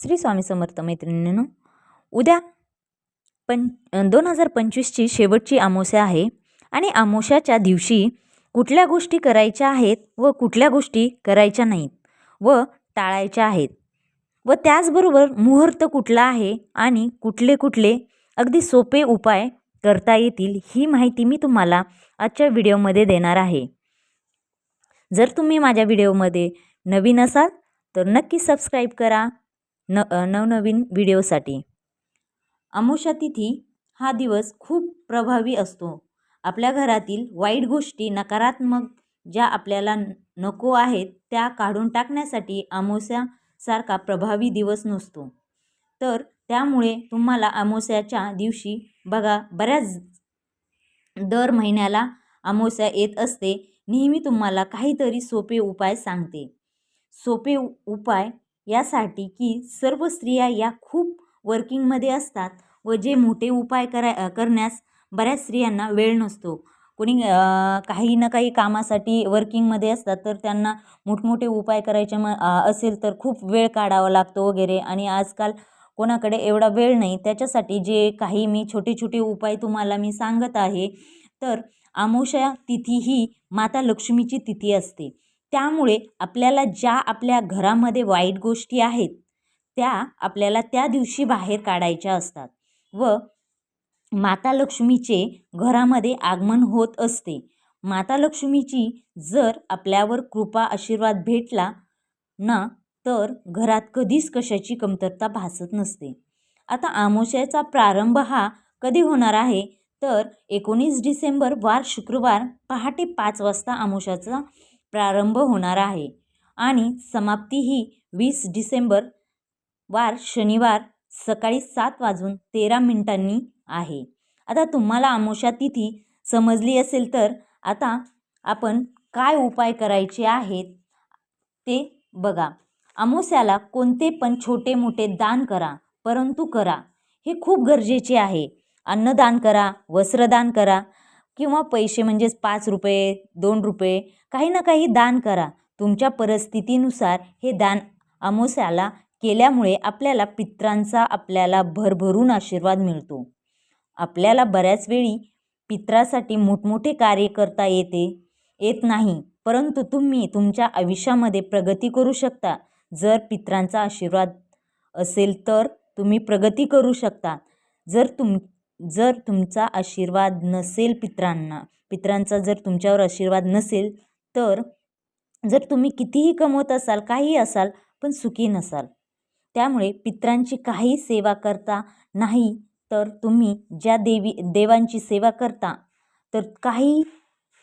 श्री स्वामी समर्थ मैत्रिणींनो उद्या पं दोन हजार पंचवीसची शेवटची आमोशा आहे आणि आमोशाच्या दिवशी कुठल्या गोष्टी करायच्या आहेत व कुठल्या गोष्टी करायच्या नाहीत व टाळायच्या आहेत व त्याचबरोबर मुहूर्त कुठला आहे आणि कुठले कुठले अगदी सोपे उपाय करता येतील ही माहिती मी तुम्हाला आजच्या व्हिडिओमध्ये देणार आहे. जर तुम्ही माझ्या व्हिडिओमध्ये नवीन असाल तर नक्की सबस्क्राईब करा. न नवनवीन व्हिडिओसाठी. अमुषा तिथी हा दिवस खूप प्रभावी असतो. आपल्या घरातील वाईट गोष्टी नकारात्मक ज्या आपल्याला नको आहेत त्या काढून टाकण्यासाठी अमावस्यासारखा प्रभावी दिवस नसतो. तर त्यामुळे तुम्हाला अमावस्याच्या दिवशी बघा बऱ्याच दर महिन्याला अमावस्या येत असते. नेहमी तुम्हाला काहीतरी सोपे उपाय सांगते. सोपे उपाय यासाठी की सर्व स्त्रिया या खूप वर्किंगमध्ये असतात व जे मोठे उपाय करा करण्यास बऱ्याच स्त्रियांना वेळ नसतो. कोणी काही ना काही कामासाठी वर्किंगमध्ये असतात तर त्यांना मोठमोठे उपाय करायचे म असेल तर खूप वेळ काढावा लागतो वगैरे. आणि आजकाल कोणाकडे एवढा वेळ नाही त्याच्यासाठी जे काही मी छोटे छोटे उपाय तुम्हाला मी सांगत आहे तर आमोशा तिथी ही माता लक्ष्मीची तिथी असते. त्यामुळे आपल्याला ज्या आपल्या घरामध्ये वाईट गोष्टी आहेत त्या आपल्याला त्या दिवशी बाहेर काढायच्या असतात. व माता लक्ष्मीचे घरामध्ये आगमन होत असते. माता लक्ष्मीची जर आपल्यावर कृपा आशीर्वाद भेटला ना तर घरात कधीच कशाची कमतरता भासत नसते. आता आमोशाचा प्रारंभ हा कधी होणार आहे? तर एकोणीस डिसेंबर वार शुक्रवार पहाटे पाच वाजता आमोशाचा प्रारंभ होणार आहे. आणि समाप्ती ही वीस डिसेंबर वार शनिवार सकाळी सात वाजून तेरा मिनिटांनी आहे. आता तुम्हाला आमोशा तिथी समजली असेल तर आता आपण काय उपाय करायचे आहेत ते बघा. अमोस्याला कोणते पण छोटे मोठे दान करा परंतु करा. हे खूप गरजेचे आहे. अन्नदान करा वस्त्रदान करा किंवा पैसे म्हणजेच पाच रुपये दोन रुपये काही ना काही दान करा. तुमच्या परिस्थितीनुसार हे दान अमावस्याला केल्यामुळे आपल्याला पित्रांचा आपल्याला भरभरून आशीर्वाद मिळतो. आपल्याला बऱ्याच वेळी पित्रासाठी मोठमोठे कार्य करता येते येत नाही परंतु तुम्ही तुमच्या आयुष्यामध्ये प्रगती करू शकता. जर पित्रांचा आशीर्वाद असेल तर तुम्ही प्रगती करू शकता. जर तुम जर तुमचा आशीर्वाद नसेल पित्रांना पित्रांचा जर तुमच्यावर आशीर्वाद नसेल तर जर तुम्ही कितीही कमवत असाल काही असाल पण सुखी नसाल. त्यामुळे पित्रांची काही सेवा करता नाही तर तुम्ही ज्या देवी देवांची सेवा करता तर काही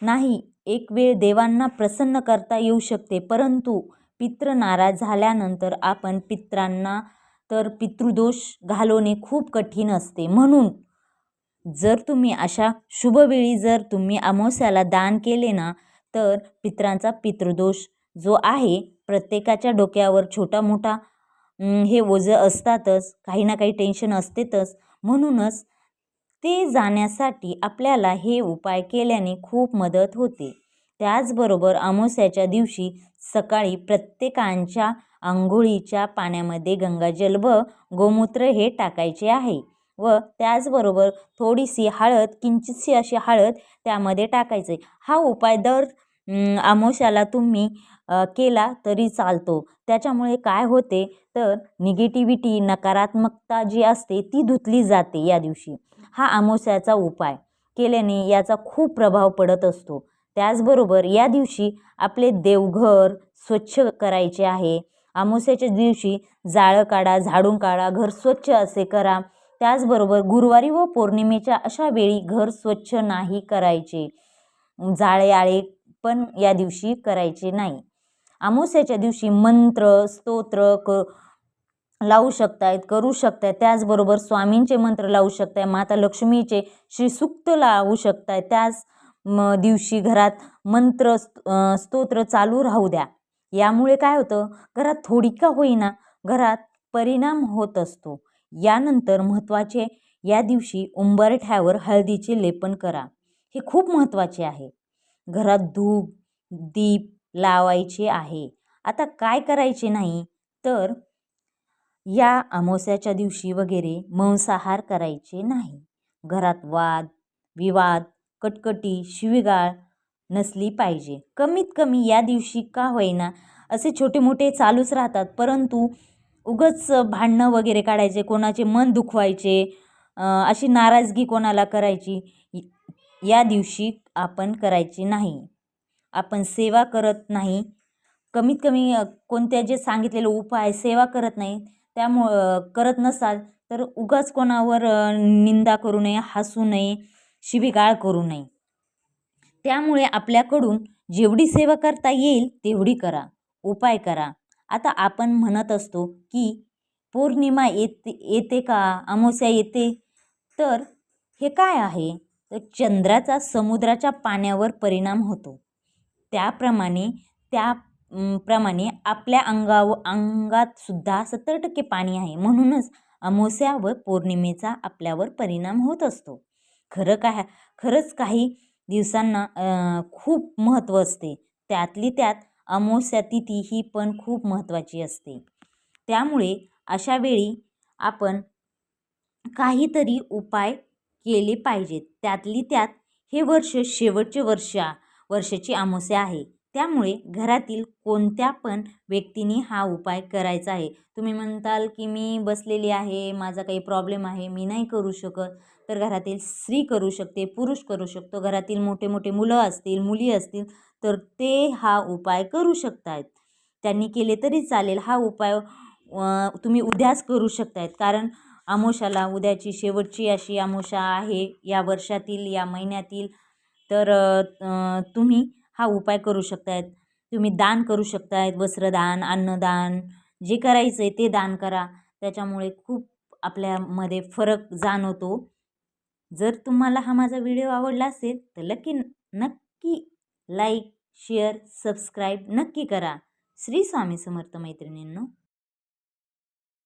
नाही एक वेळ देवांना प्रसन्न करता येऊ शकते. परंतु पित्र नाराज झाल्यानंतर आपण पित्रांना तर पितृदोष घालवणे खूप कठीण असते. म्हणून जर तुम्ही अशा शुभवेळी जर तुम्ही अमावस्याला दान केले ना तर पित्रांचा पितृदोष जो आहे प्रत्येकाच्या डोक्यावर छोटा मोठा हे ओझं असतातच काही ना काही टेन्शन असतेतच. म्हणूनच ते जाण्यासाठी आपल्याला हे उपाय केल्याने खूप मदत होते. त्याचबरोबर अमावस्याच्या दिवशी सकाळी प्रत्येकांच्या आंघोळीच्या पाण्यामध्ये गंगाजल व गोमूत्र हे टाकायचे आहे. व त्याचबरोबर थोडीशी हळद किंचितशी अशी हळद त्यामध्ये टाकायचे. हा उपाय दर आमोश्याला तुम्ही केला तरी चालतो. त्याच्यामुळे काय होते तर निगेटिव्हिटी नकारात्मकता जी असते ती धुतली जाते या दिवशी. हा अमावस्याचा उपाय. केल्याने याचा खूप प्रभाव पडत असतो. त्याचबरोबर या दिवशी आपले देवघर स्वच्छ करायचे आहे. अमावस्याच्या दिवशी जाळं काढा झाडून काढा घर स्वच्छ असे करा. त्याचबरोबर गुरुवारी व पौर्णिमेच्या अशा वेळी घर स्वच्छ नाही करायचे. जाळे आळे पण या दिवशी करायचे नाही. अमावस्याच्या दिवशी मंत्र स्तोत्र क लावू शकतायत करू शकताय त्याचबरोबर स्वामींचे मंत्र लावू शकताय माता लक्ष्मीचे श्रीसूक्त लावू शकताय त्याच म दिवशी घरात मंत्र स्त- स्तोत्र चालू राहू द्या. यामुळे काय होतं? घरात थोडी का होईना घरात परिणाम होत असतो. यानंतर महत्त्वाचे या दिवशी उंबरठ्यावर हळदीचे लेपन करा. हे खूप महत्त्वाचे आहे. घरात धूप दीप लावायचे आहे. आता काय करायचे नाही? तर या अमावस्याच्या दिवशी वगैरे मांसाहार करायचे नाही. घरात वाद विवाद कटकटी शिवीगाळ नसली पाहिजे. कमीत कमी या दिवशी का होईना असे छोटे मोठे चालूच राहतात. परंतु उगच भांडणं वगैरे काढायचे कोणाचे मन दुखवायचे अशी नाराजगी कोणाला करायची या दिवशी आपण करायची नाही. आपण सेवा करत नाही. कमीत कमी कोणत्या जे सांगितलेले उपाय सेवा करत नाही त्यामुळं करत नसाल तर उगाच कोणावर निंदा करू नये हसू नये शिबिगाळ करू नये. त्यामुळे आपल्याकडून जेवढी सेवा करता येईल तेवढी करा. उपाय करा. आता आपण म्हणत असतो की पौर्णिमा येते येते का? अमावस्या येते. तर हे काय आहे? तर चंद्राचा समुद्राच्या पाण्यावर परिणाम होतो. त्याप्रमाणे त्या प्रमाणे आपल्या अंगाव अंगात सुद्धा सत्तर टक्के पाणी आहे. म्हणूनच अमावस्या व पौर्णिमेचा आपल्यावर परिणाम होत असतो. खरं काय खरंच काही दिवसांना खूप महत्त्व असते. त्यातली त्यात अमावस्या तिथी ही पण खूप महत्त्वाची असते. त्यामुळे अशा वेळी आपण काहीतरी उपाय केले पाहिजेत. त्यातली त्यात हे वर्ष शेवटचे वर्षा वर्षाची अमावस्या आहे. त्यामुळे घरातील कोणत्या पण व्यक्तीने हा उपाय करायचा आहे. तुम्ही म्हणताल की मी बसलेली आहे माझा काही प्रॉब्लेम आहे मी नाही करू शकत. तर घरातील स्त्री करू शकते पुरुष करू शकतो. घरातील मोठे मोठे मुलं असतील मुली असतील तर ते हा उपाय करू शकतात त्यांनी केले तरी चालेल. हा उपाय तुम्ही उद्याच करू शकतायत. कारण आमोशाला उद्याची शेवटची अशी आमोशा आहे. या वर्षातील या महिन्यातील. तर तुम्ही हा उपाय करू शकतायत. तुम्ही दान करू शकतायत वस्त्रदान अन्नदान जे करायचं आहे ते दान करा. त्याच्यामुळे खूप आपल्यामध्ये फरक जाणवतो. जर तुम्हाला हा माझा व्हिडिओ आवडला असेल तर लकी नक्की लाईक शेअर सबस्क्राईब नक्की करा. श्री स्वामी समर्थ मैत्रिणींनो.